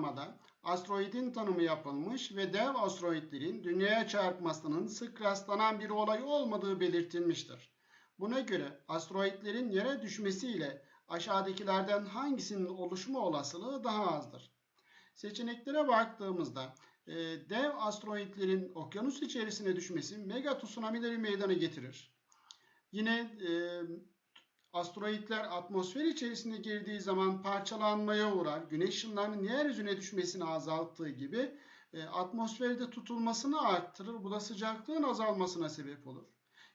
aşamada asteroidin tanımı yapılmış ve dev asteroidlerin dünyaya çarpmasının sık rastlanan bir olay olmadığı belirtilmiştir. Buna göre asteroidlerin yere düşmesiyle aşağıdakilerden hangisinin oluşma olasılığı daha azdır? Seçeneklere baktığımızda e, dev asteroidlerin okyanus içerisine düşmesi mega tsunamileri meydana getirir. Yine e, asteroidler atmosfer içerisine girdiği zaman parçalanmaya uğrar. Güneş ışınlarının yeryüzüne düşmesini azalttığı gibi e, atmosferde tutulmasını arttırır. Bu da sıcaklığın azalmasına sebep olur.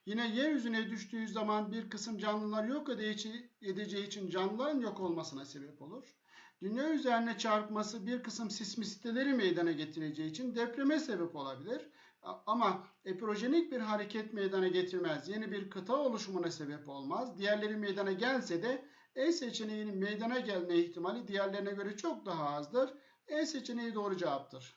Yine yeryüzüne düştüğü zaman bir kısım canlılar yok edeceği için canlıların yok olmasına sebep olur. Dünya üzerine çarpması bir kısım sismisiteleri meydana getireceği için depreme sebep olabilir. Ama epirojenik bir hareket meydana getirmez. Yeni bir kıta oluşumuna sebep olmaz. Diğerleri meydana gelse de E seçeneğinin meydana gelme ihtimali diğerlerine göre çok daha azdır. E seçeneği doğru cevaptır.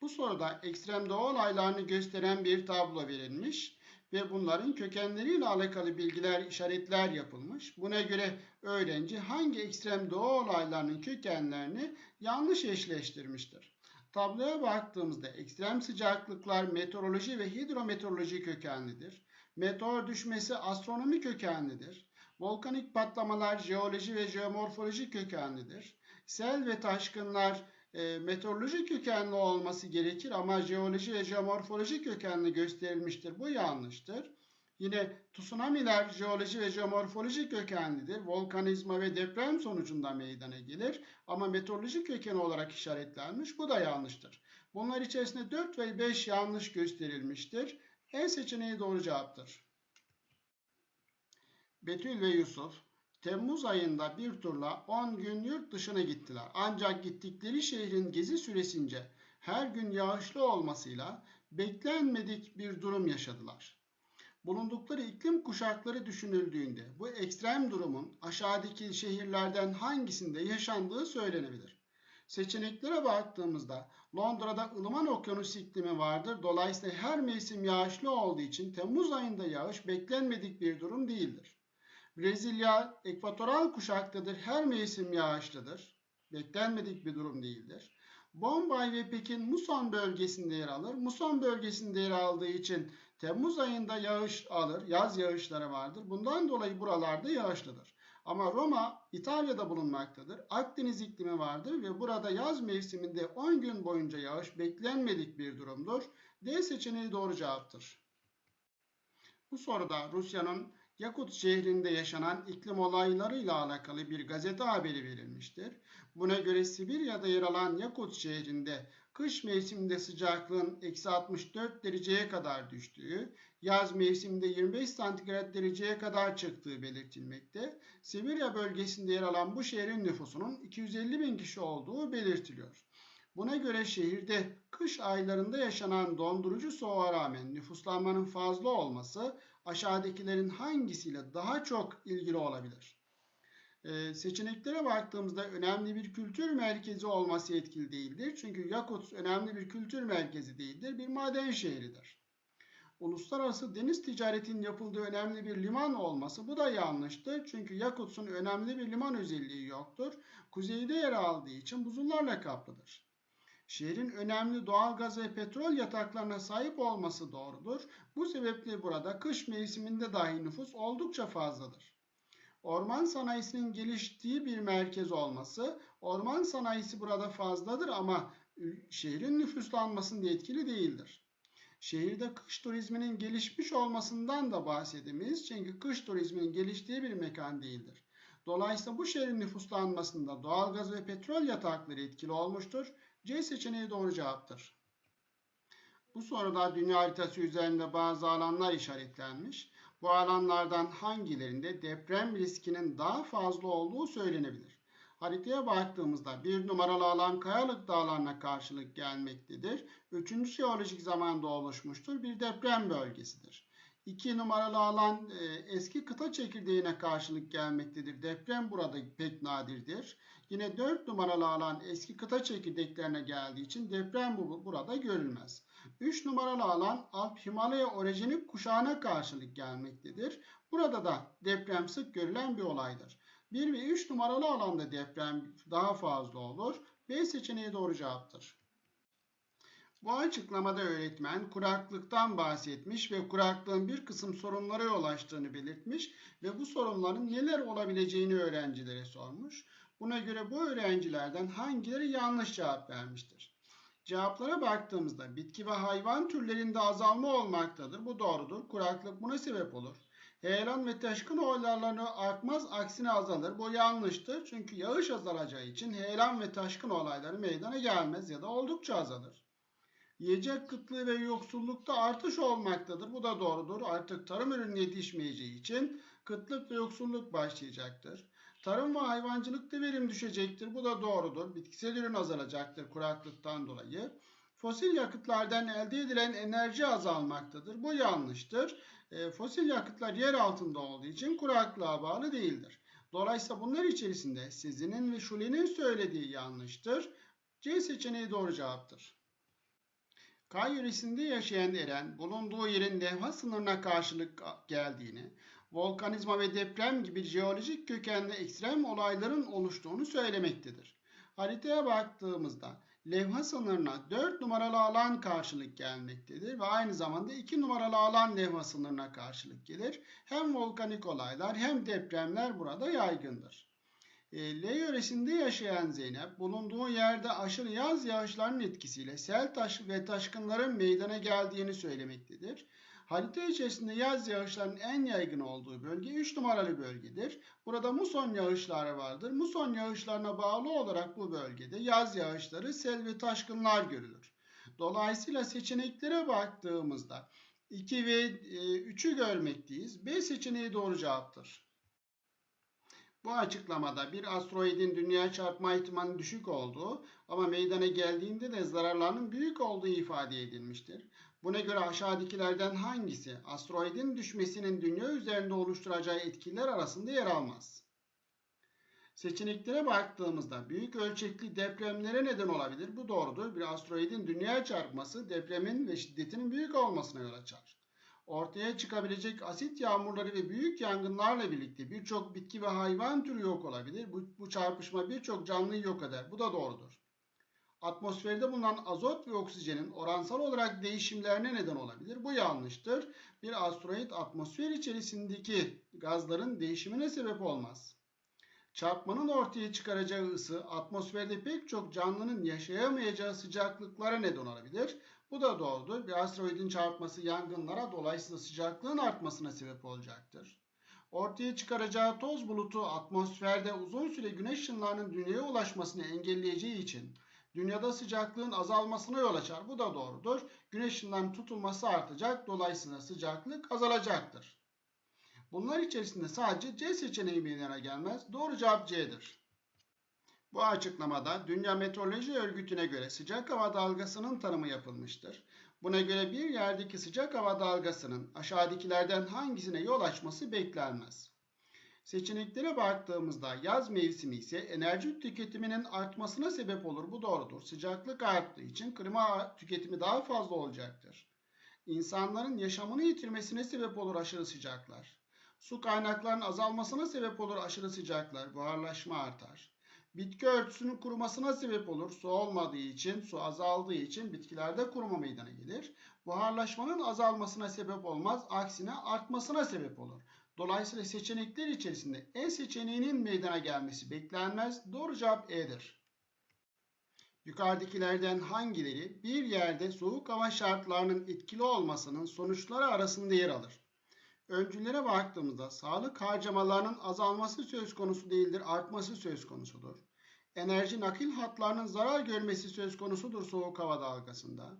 Bu soruda ekstrem doğa olaylarını gösteren bir tablo verilmiş ve bunların kökenleriyle alakalı bilgiler, işaretler yapılmış. Buna göre öğrenci hangi ekstrem doğa olaylarının kökenlerini yanlış eşleştirmiştir. Tabloya baktığımızda ekstrem sıcaklıklar meteoroloji ve hidrometeoroloji kökenlidir. Meteor düşmesi astronomi kökenlidir. Volkanik patlamalar jeoloji ve jeomorfoloji kökenlidir. Sel ve taşkınlar e, meteoroloji kökenli olması gerekir ama jeoloji ve jeomorfoloji kökenli gösterilmiştir. Bu yanlıştır. Yine tsunamiler jeoloji ve jeomorfoloji kökenlidir. Volkanizma ve deprem sonucunda meydana gelir. Ama meteoroloji kökeni olarak işaretlenmiş. Bu da yanlıştır. Bunlar içerisinde 4 ve 5 yanlış gösterilmiştir. En seçeneği doğru cevaptır. Betül ve Yusuf Temmuz ayında bir turla 10 gün yurt dışına gittiler. Ancak gittikleri şehrin gezi süresince her gün yağışlı olmasıyla beklenmedik bir durum yaşadılar. Bulundukları iklim kuşakları düşünüldüğünde bu ekstrem durumun aşağıdaki şehirlerden hangisinde yaşandığı söylenebilir. Seçeneklere baktığımızda Londra'da ılıman okyanus iklimi vardır. Dolayısıyla her mevsim yağışlı olduğu için Temmuz ayında yağış beklenmedik bir durum değildir. Brezilya ekvatoral kuşaktadır. Her mevsim yağışlıdır. Beklenmedik bir durum değildir. Bombay ve Pekin muson bölgesinde yer alır. Muson bölgesinde yer aldığı için Temmuz ayında yağış alır. Yaz yağışları vardır. Bundan dolayı buralarda yağışlıdır. Ama Roma İtalya'da bulunmaktadır. Akdeniz iklimi vardır ve burada yaz mevsiminde 10 gün boyunca yağış beklenmedik bir durumdur. D seçeneği doğru cevaptır. Bu soruda Rusya'nın Yakut şehrinde yaşanan iklim olaylarıyla alakalı bir gazete haberi verilmiştir. Buna göre Sibirya'da yer alan Yakut şehrinde kış mevsiminde sıcaklığın eksi 64 dereceye kadar düştüğü, yaz mevsiminde 25 santigrat dereceye kadar çıktığı belirtilmekte. Sibirya bölgesinde yer alan bu şehrin nüfusunun 250 bin kişi olduğu belirtiliyor. Buna göre şehirde kış aylarında yaşanan dondurucu soğuğa rağmen nüfuslanmanın fazla olması aşağıdakilerin hangisiyle daha çok ilgili olabilir? Ee, seçeneklere baktığımızda önemli bir kültür merkezi olması etkili değildir. Çünkü Yakut önemli bir kültür merkezi değildir, bir maden şehridir. Uluslararası deniz ticaretinin yapıldığı önemli bir liman olması bu da yanlıştır. Çünkü Yakut'un önemli bir liman özelliği yoktur. Kuzeyde yer aldığı için buzullarla kaplıdır. Şehrin önemli doğal gaz ve petrol yataklarına sahip olması doğrudur. Bu sebeple burada kış mevsiminde dahi nüfus oldukça fazladır. Orman sanayisinin geliştiği bir merkez olması, orman sanayisi burada fazladır ama şehrin nüfuslanmasında etkili değildir. Şehirde kış turizminin gelişmiş olmasından da bahsedemeyiz. Çünkü kış turizminin geliştiği bir mekan değildir. Dolayısıyla bu şehrin nüfuslanmasında doğalgaz ve petrol yatakları etkili olmuştur. C seçeneği doğru cevaptır. Bu soruda dünya haritası üzerinde bazı alanlar işaretlenmiş. Bu alanlardan hangilerinde deprem riskinin daha fazla olduğu söylenebilir? Haritaya baktığımızda bir numaralı alan kayalık dağlarına karşılık gelmektedir. Üçüncü jeolojik zamanda oluşmuştur. Bir deprem bölgesidir. 2 numaralı alan e, eski kıta çekirdeğine karşılık gelmektedir. Deprem burada pek nadirdir. Yine 4 numaralı alan eski kıta çekirdeklerine geldiği için deprem bu, burada görülmez. 3 numaralı alan Alp Himalaya orejenik kuşağına karşılık gelmektedir. Burada da deprem sık görülen bir olaydır. 1 ve 3 numaralı alanda deprem daha fazla olur. B seçeneği doğru cevaptır. Bu açıklamada öğretmen kuraklıktan bahsetmiş ve kuraklığın bir kısım sorunlara yol açtığını belirtmiş ve bu sorunların neler olabileceğini öğrencilere sormuş. Buna göre bu öğrencilerden hangileri yanlış cevap vermiştir? Cevaplara baktığımızda bitki ve hayvan türlerinde azalma olmaktadır. Bu doğrudur. Kuraklık buna sebep olur. Heyelan ve taşkın olayları artmaz, aksine azalır. Bu yanlıştır. Çünkü yağış azalacağı için heyelan ve taşkın olayları meydana gelmez ya da oldukça azalır. Yiyecek kıtlığı ve yoksullukta artış olmaktadır. Bu da doğrudur. Artık tarım ürünü yetişmeyeceği için kıtlık ve yoksulluk başlayacaktır. Tarım ve hayvancılıkta verim düşecektir. Bu da doğrudur. Bitkisel ürün azalacaktır kuraklıktan dolayı. Fosil yakıtlardan elde edilen enerji azalmaktadır. Bu yanlıştır. E, fosil yakıtlar yer altında olduğu için kuraklığa bağlı değildir. Dolayısıyla bunlar içerisinde Sezin'in ve Şule'nin söylediği yanlıştır. C seçeneği doğru cevaptır. Kay yöresinde yaşayan Eren, bulunduğu yerin levha sınırına karşılık geldiğini, volkanizma ve deprem gibi jeolojik kökenli ekstrem olayların oluştuğunu söylemektedir. Haritaya baktığımızda levha sınırına 4 numaralı alan karşılık gelmektedir ve aynı zamanda 2 numaralı alan levha sınırına karşılık gelir. Hem volkanik olaylar hem depremler burada yaygındır. E, L yöresinde yaşayan Zeynep bulunduğu yerde aşırı yaz yağışlarının etkisiyle sel taş ve taşkınların meydana geldiğini söylemektedir. Harita içerisinde yaz yağışlarının en yaygın olduğu bölge 3 numaralı bölgedir. Burada muson yağışları vardır. Muson yağışlarına bağlı olarak bu bölgede yaz yağışları, sel ve taşkınlar görülür. Dolayısıyla seçeneklere baktığımızda 2 ve 3'ü görmekteyiz. B seçeneği doğru cevaptır. Bu açıklamada bir asteroidin dünyaya çarpma ihtimalinin düşük olduğu ama meydana geldiğinde de zararlarının büyük olduğu ifade edilmiştir. Buna göre aşağıdakilerden hangisi asteroidin düşmesinin dünya üzerinde oluşturacağı etkiler arasında yer almaz? Seçeneklere baktığımızda büyük ölçekli depremlere neden olabilir. Bu doğrudur. Bir asteroidin dünyaya çarpması depremin ve şiddetinin büyük olmasına yol açar ortaya çıkabilecek asit yağmurları ve büyük yangınlarla birlikte birçok bitki ve hayvan türü yok olabilir. Bu, bu çarpışma birçok canlıyı yok eder. Bu da doğrudur. Atmosferde bulunan azot ve oksijenin oransal olarak değişimlerine neden olabilir. Bu yanlıştır. Bir asteroid atmosfer içerisindeki gazların değişimine sebep olmaz. Çarpmanın ortaya çıkaracağı ısı atmosferde pek çok canlının yaşayamayacağı sıcaklıklara neden olabilir. Bu da doğrudur. Bir asteroidin çarpması yangınlara dolayısıyla sıcaklığın artmasına sebep olacaktır. Ortaya çıkaracağı toz bulutu atmosferde uzun süre güneş ışınlarının dünyaya ulaşmasını engelleyeceği için dünyada sıcaklığın azalmasına yol açar. Bu da doğrudur. Güneş ışınlarının tutulması artacak. Dolayısıyla sıcaklık azalacaktır. Bunlar içerisinde sadece C seçeneği meydana gelmez. Doğru cevap C'dir. Bu açıklamada Dünya Meteoroloji Örgütü'ne göre sıcak hava dalgasının tanımı yapılmıştır. Buna göre bir yerdeki sıcak hava dalgasının aşağıdakilerden hangisine yol açması beklenmez. Seçeneklere baktığımızda yaz mevsimi ise enerji tüketiminin artmasına sebep olur. Bu doğrudur. Sıcaklık arttığı için klima tüketimi daha fazla olacaktır. İnsanların yaşamını yitirmesine sebep olur aşırı sıcaklar. Su kaynaklarının azalmasına sebep olur aşırı sıcaklar. Buharlaşma artar. Bitki örtüsünün kurumasına sebep olur. Su olmadığı için, su azaldığı için bitkilerde kuruma meydana gelir. Buharlaşmanın azalmasına sebep olmaz, aksine artmasına sebep olur. Dolayısıyla seçenekler içerisinde E seçeneğinin meydana gelmesi beklenmez. Doğru cevap E'dir. Yukarıdakilerden hangileri bir yerde soğuk hava şartlarının etkili olmasının sonuçları arasında yer alır? Öncülere baktığımızda sağlık harcamalarının azalması söz konusu değildir, artması söz konusudur. Enerji nakil hatlarının zarar görmesi söz konusudur soğuk hava dalgasında.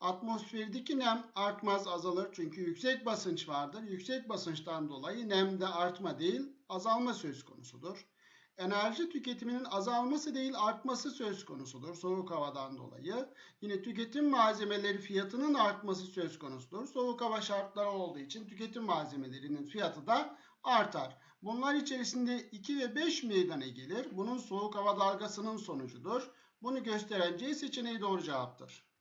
Atmosferdeki nem artmaz azalır çünkü yüksek basınç vardır. Yüksek basınçtan dolayı nemde artma değil azalma söz konusudur enerji tüketiminin azalması değil artması söz konusudur soğuk havadan dolayı. Yine tüketim malzemeleri fiyatının artması söz konusudur. Soğuk hava şartları olduğu için tüketim malzemelerinin fiyatı da artar. Bunlar içerisinde 2 ve 5 meydana gelir. Bunun soğuk hava dalgasının sonucudur. Bunu gösteren C seçeneği doğru cevaptır.